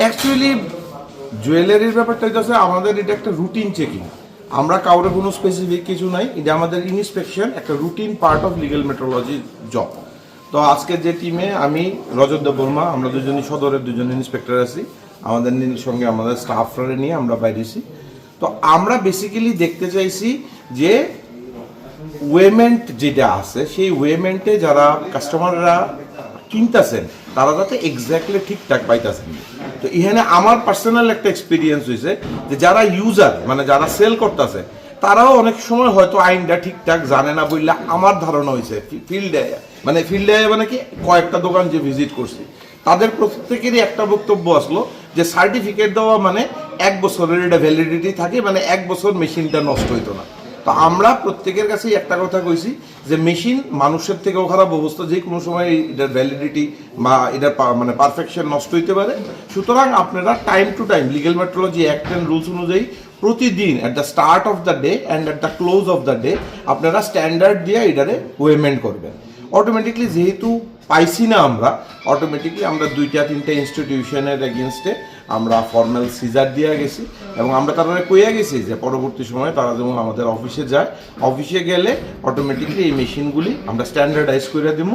Actually জুয়েলারির ব্যাপারটা হচ্ছে আমাদের এটা একটা রুটিন চেকিং আমরা কাউরে কোনো স্পেসিফিক কিছু নাই, এটা আমাদের ইন্সপেকশন একটা routine part of legal metrology job তো আজকে যে টিমে আমি, রজত বর্মা, আমরা দুজনই সদরের দুজন ইন্সপেক্টর আছি, আমাদের সঙ্গে আমাদের স্টাফরা নিয়ে আমরা বাইরেছি তো আমরা বেসিক্যালি দেখতে চাইছি যে ওয়েমেন্ট যেটা আছে, সেই ওয়েমেন্টে যারা কাস্টমাররা কিনতেছেন, তারা যাতে এক্স্যাক্টলি ঠিকঠাক পাইতেছেন। তো এখানে আমার পার্সোনাল একটা এক্সপিরিয়েন্স হয়েছে যে যারা ইউজার মানে যারা সেল করতেছে, তারাও অনেক সময় হয়তো আইনটা ঠিকঠাক জানে না বললে আমার ধারণা হয়েছে ফিল্ডে মানে ফিল্ডে মানে কি, কয়েকটা দোকান যে ভিজিট করছি, তাদের প্রত্যেকেরই একটা বক্তব্য আসলো যে সার্টিফিকেট দেওয়া মানে এক বছরের এটা ভ্যালিডিটি থাকে মানে এক বছর মেশিনটা নষ্ট হইতো না। তো আমরা প্রত্যেকের কাছেই একটা কথা কইছি যে মেশিন মানুষের থেকেও খারাপ অবস্থা, যে কোনো সময় এটার ভ্যালিডিটি বা এটার মানে পারফেকশন নষ্ট হইতে পারে। সুতরাং আপনারা time to time legal metrology act and rules অনুযায়ী প্রতিদিন at the start of the day and at the close of the day আপনারা স্ট্যান্ডার্ড দিয়ে এটারে ওয়েমেন্ট করবেন। অটোমেটিকলি যেহেতু পাইছি না আমরা অটোমেটিকলি আমরা দুইটা তিনটা ইনস্টিটিউশনের এগেনস্টে আমরা ফর্মাল সিজার দিয়ে গেছি এবং আমরা তারা কইয়া গেছি যে পরবর্তী সময়ে তারা যেমন আমাদের অফিসে যায় অফিসে গেলে অটোমেটিকলি এই মেশিনগুলি আমরা স্ট্যান্ডার্ডাইজ করে দিব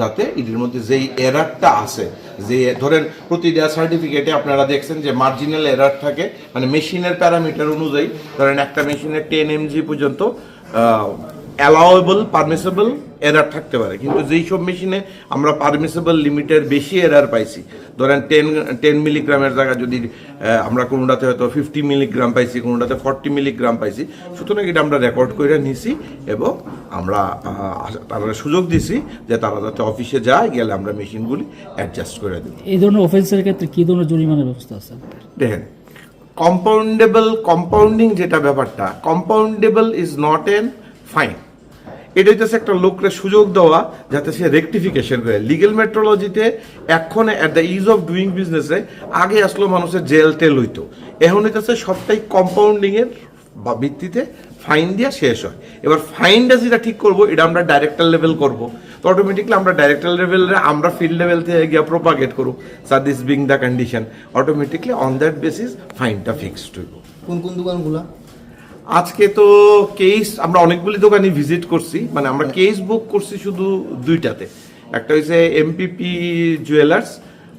যাতে এটির মধ্যে যেই এরারটা আছে, যে ধরেন প্রতিটা সার্টিফিকেটে আপনারা দেখছেন যে মার্জিনাল এরার থাকে মানে মেশিনের প্যারামিটার অনুযায়ী, ধরেন একটা মেশিনের টেন এমজি পর্যন্ত অ্যালাউয়েবল পারমিসেবল এরার থাকতে পারে। কিন্তু যেই সব মেশিনে আমরা পারমিসেবল লিমিটের বেশি এরার পাইছি ধরেন টেন টেন মিলিগ্রামের জায়গায় যদি আমরা কোনোটাতে হয়তো ফিফটি মিলিগ্রাম পাইছি কোনোটাতে ফর্টি মিলিগ্রাম পাইছি সুতরাং এটা আমরা রেকর্ড করে নিছি এবং আমরা তারা সুযোগ দিছি যে তারা যাতে অফিসে যায় গেলে আমরা মেশিনগুলি অ্যাডজাস্ট করে দেবো। এই ধরনের অফেন্সের ক্ষেত্রে কী ধরনের জরিমানার ব্যবস্থা আছে? দেখেন কম্পাউন্ডেবল কম্পাউন্ডিং যেটা ব্যাপারটা compoundable is not an fine এটা হচ্ছে একটা লোককে সুযোগ দেওয়া যাতে সে রেকটিফিকেশন করে। লিগেল মেট্রোলজিতে এখন at the ease of doing বিজনেসে আগে আসলো মানুষের জেল টেল হইতো। এখন হইতেছে সবটাই কম্পাউন্ডিংয়ের বা ভিত্তিতে ফাইন দিয়া শেষ হয়। এবার ফাইনটা যেটা ঠিক করব, এটা আমরা ডাইরেক্টর লেভেল করব। তো অটোমেটিকলি আমরা ডাইরেক্টর লেভেলে আমরা ফিল্ড লেভেল থেকে গিয়ে প্রোপাগেট করব। Sir this being the condition automatically on that basis ফাইনটা fixed হইব। কোন কোন দোকানগুলো? আজকে তো কেস আমরা অনেকগুলি দোকানে ভিজিট করছি মানে আমরা কেস বুক করছি শুধু দুইটাতে। একটা হয়েছে এমপিপি জুয়েলার্স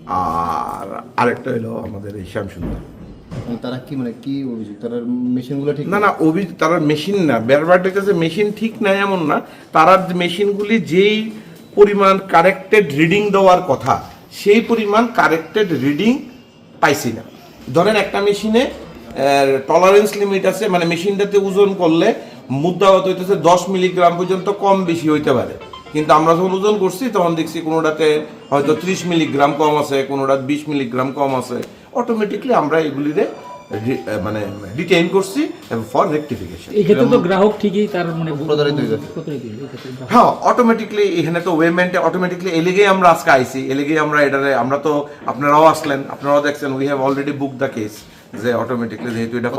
আর আরেকটা হলো আমাদের এই শ্যামসুন্দর তারা কি মানে কি অভিযোগ? তারা মেশিনগুলো ঠিক না না অভি তারা মেশিন না। ব্যাপারটা হচ্ছে মেশিন ঠিক নাই এমন না। তারা মেশিনগুলি যেই পরিমাণ কারেক্টেড রিডিং দেওয়ার কথা সেই পরিমাণ কারেক্টেড রিডিং পাইছি না। ধরেন একটা মেশিনে টলারেন্স লিমিট আছে মানে মেশিনটাতে ওজন করলে মুদ্রাগত হইতেছে দশ মিলিগ্রাম পর্যন্ত কম বেশি হইতে পারে। কিন্তু আমরা যখন ওজন করছি তখন দেখছি কোনোটাতে হয়তো ত্রিশ মিলিগ্রাম কম আছে কোনোটা বিশ মিলিগ্রাম কম আছে। অটোমেটিকলি আমরা এগুলিরে রি- মানে ডিটেইন করছি ফর রেকটিফিকেশন এই ক্ষেত্রে তো গ্রাহক ঠিকই তার মানে প্রতারিত হয়ে অটোমেটিকলি এখানে তো ওয়েমেন্টে অটোমেটিকলি এলিগেই আমরা আজকে আইছি এলিগেই আমরা এটারে আমরা তো আপনারাও আসলেন আপনারাও দেখছেন we have already book the case যে অটোমেটিকলি যেহেতু এটা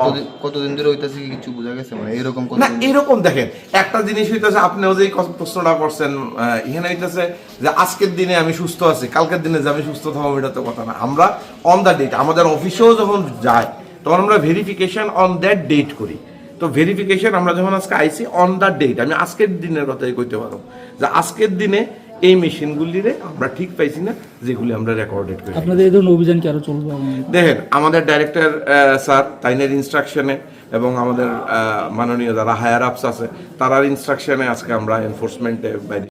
কতদিন ধরে হইতাছে কি কিছু বোঝা গেছে? মানে এরকম না এরকম দেখেন একটা জিনিস হইতেছে আপনিও প্রশ্নটা করছেন আহ, এখানে হইতেছে যে আজকের দিনে আমি সুস্থ আছি কালকের দিনে যে আমি সুস্থ থাকব এটা তো কথা না। আমরা অন দ্য ডেট আমাদের অফিসেও যখন যাই তখন আমরা ভেরিফিকেশন অন দ্যাট ডেট করি। তো ভেরিফিকেশন আমরা যখন আজকে আইছি অন দ্য ডেট আমি আজকের দিনের কথাই কইতে পারো। যে আজকের দিনে এই মেশিনগুলিরে আমরা ঠিক পাইছি না যেগুলি আমরা রেকর্ডেড করি। আপনাদের এই ধরনের অভিযান কি আরও চলবে দেখেন আমাদের ডাইরেক্টর স্যার তাইনের ইনস্ট্রাকশনে এবং আমাদের মাননীয় যারা হায়ার আপস আছে তারার ইনস্ট্রাকশনে আজকে আমরা এনফোর্সমেন্টে বাইরে